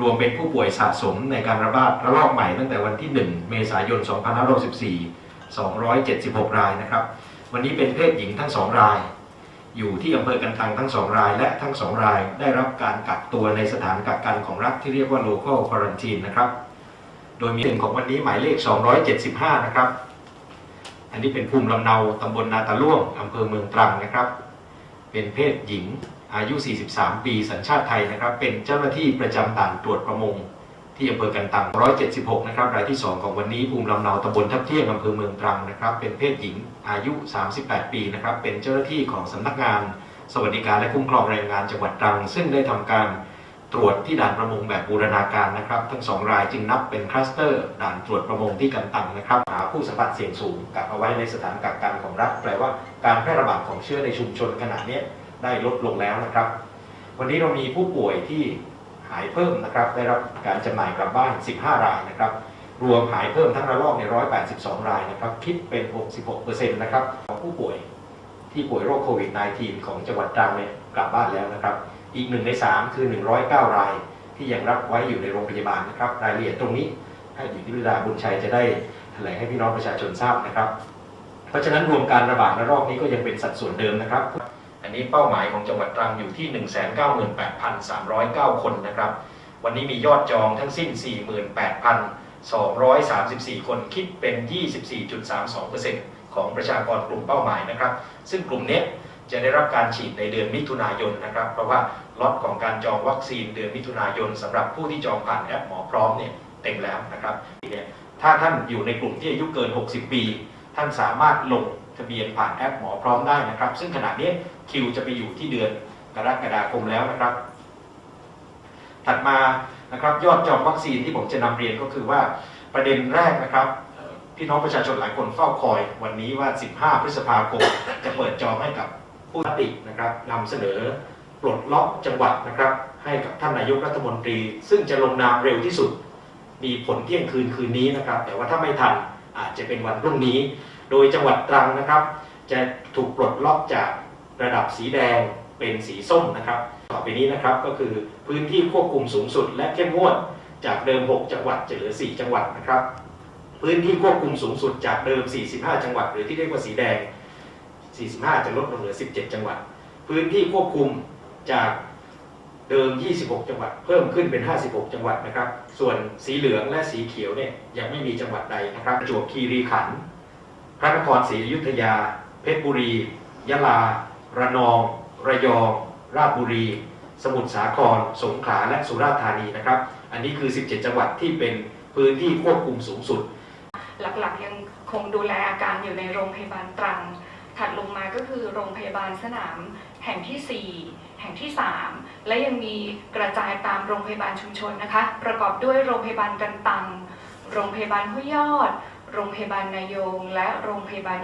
รวมเป็นผู้ป่วยสะสมในการระบาดระลอกใหม่ตั้งแต่วันที่ 1 เมษายน 2564 276 รายนะครับ วันนี้เป็นเพศหญิงทั้ง 2 ราย อยู่ที่อำเภอกันตังทั้ง 2 ราย และทั้ง 2 รายได้รับการกักตัวในสถานกักกันของรัฐที่เรียกว่า local quarantine นะครับ โดยมีหนึ่งของวันนี้หมายเลข 275 นะครับ อันนี้เป็นภูมิลำเนาตำบลนาตาล่วงอำเภอเมืองตรังนะครับ เป็นเพศหญิง อายุ 43 ปีสัญชาติไทยนะครับ เป็นเจ้าหน้าที่ประจำด่านตรวจประมง ที่อำเภอกันตัง 176 นะครับ รายที่ 2 ของวันนี้ภูมิลำเนาตำบลทับเที่ยงอำเภอเมืองตรังนะครับ เป็นเพศหญิงอายุ 38 ปีนะครับ เป็นเจ้าหน้าที่ของสำนักงาน สวัสดิการและคุ้มครองแรงงานจังหวัดตรัง ซึ่งได้ทำการตรวจที่ด่านประมงแบบบูรณาการนะครับ ทั้งสองรายจึงนับเป็นคลัสเตอร์ ด่านตรวจประมงที่กันตังนะครับหาผู้สัมผัสเสี่ยงสูงกักเอาไว้ในสถานกักกันของรัฐแปลว่าการแพร่ระบาดของเชื้อในชุมชนขณะนี้ ได้ลดลงแล้วนะครับ วันนี้เรามีผู้ป่วยที่หายเพิ่มนะครับ ได้รับการจำหน่ายกลับบ้าน 15 รายนะครับ รวมหายเพิ่มทั้งระลอกใน 182 รายนะครับ คิดเป็น 66%นะครับของผู้ป่วยที่ป่วยโรคโควิด -19 ของจังหวัดตรังเนี่ยกลับบ้านแล้วนะครับ อีกหนึ่งใน 3 คือ 109 ราย ที่ยังรับไว้อยู่ในโรงพยาบาลนะครับ รายละเอียดตรงนี้ให้หญิงนิราบุญชัยจะได้แถลงให้พี่น้องประชาชนทราบนะครับ เพราะฉะนั้นรวมการระบาดระลอกนี้ก็ยังเป็นสัดส่วนเดิมนะครับ อันนี้เป้าหมายของจังหวัดตรังอยู่ที่ 198,309 คนนะครับ วันนี้มียอดจองทั้งสิ้น 48,234 คนคิดเป็น 24.32%ของประชากรกลุ่มเป้าหมายนะครับ ซึ่งกลุ่มเนี้ยจะได้รับการฉีดในเดือนมิถุนายนนะครับ เพราะว่าล็อตของการจองวัคซีนเดือนมิถุนายนสำหรับผู้ที่จองผ่านแอปหมอพร้อมเนี่ยเต็มแล้วนะครับเนี่ยถ้าท่านอยู่ในกลุ่มที่อายุเกิน 60 ปี ท่านสามารถลง ทะเบียนผ่านแอปหมอพร้อมได้นะครับ ซึ่งขณะนี้คิวจะไปอยู่ที่เดือนกรกฎาคมแล้วนะครับ ถัดมานะครับยอดจองวัคซีนที่ผมจะนำเรียนก็คือว่าประเด็นแรกนะครับพี่น้องประชาชนหลายคนเฝ้าคอย วันนี้ว่า 15 พฤษภาคม จะเปิดจองให้กับผู้ตินะครับนำเสนอปลดล็อกจังหวัดนะครับ ให้กับท่านนายกรัฐมนตรี ซึ่งจะลงนามเร็วที่สุด มีผลเที่ยงคืนคืนนี้นะครับ แต่ว่าถ้าไม่ทันอาจจะเป็นวันพรุ่งนี้ โดยจังหวัดตรังนะครับ จะถูกปลดล็อกจากระดับสีแดงเป็นสีส้มนะครับ ต่อไปนี้นะครับก็คือพื้นที่ควบคุมสูงสุด และเข้มงวดจากเดิม 6 จังหวัดจะเหลือ 4 จังหวัดนะครับ พื้นที่ควบคุมสูงสุดจากเดิม 45 จังหวัด หรือที่เรียกว่าสีแดง 45 จะลดลงเหลือ 17 จังหวัด พื้นที่ควบคุมจากเดิม 26 จังหวัด เพิ่มขึ้นเป็น 56 จังหวัดนะครับ ส่วนสีเหลืองและสีเขียวเนี่ยยังไม่มีจังหวัดใดนะครับจวบคีรีขันธ์ ระนครศรีอยุธยา เพชรบุรี ยะลา ระนอง ระยอง ราชบุรี สมุทรสาคร สงขลา และสุราษฎร์ธานีนะครับ อันนี้คือ 17 จังหวัดที่เป็นพื้นที่ควบคุมสูงสุด หลักๆยังคงดูแลอาการอยู่ในโรงพยาบาลตรัง ถัดลงมาก็คือโรงพยาบาลสนามแห่งที่ 4 แห่งที่ 3 และยังมีกระจายตามโรงพยาบาลชุมชนนะคะ ประกอบด้วยโรงพยาบาลกันตัง โรงพยาบาลห้วยยอด โรงพยาบาลนายงและโรงพยาบาล